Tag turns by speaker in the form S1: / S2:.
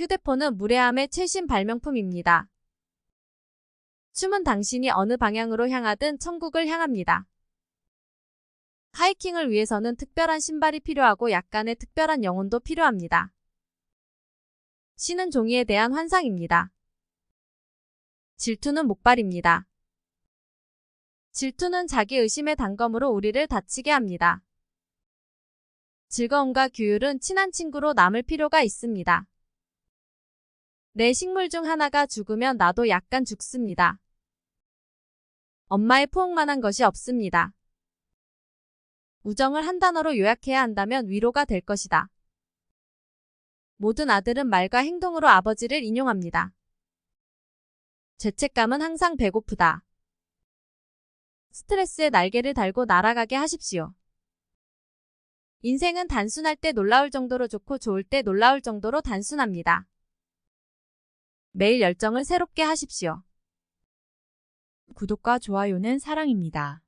S1: 휴대폰은 무례함의 최신 발명품입니다. 춤은 당신이 어느 방향으로 향하든 천국을 향합니다. 하이킹을 위해서는 특별한 신발이 필요하고 약간의 특별한 영혼도 필요합니다. 신은 종이에 대한 환상입니다. 질투는 목발입니다. 질투는 자기 의심의 단검으로 우리를 다치게 합니다. 즐거움과 규율은 친한 친구로 남을 필요가 있습니다. 내 식물 중 하나가 죽으면 나도 약간 죽습니다. 엄마의 포옹만한 것이 없습니다. 우정을 한 단어로 요약해야 한다면 위로가 될 것이다. 모든 아들은 말과 행동으로 아버지를 인용합니다. 죄책감은 항상 배고프다. 스트레스에 날개를 달고 날아가게 하십시오. 인생은 단순할 때 놀라울 정도로 좋고 좋을 때 놀라울 정도로 단순합니다. 매일 열정을 새롭게 하십시오.
S2: 구독과 좋아요는 사랑입니다.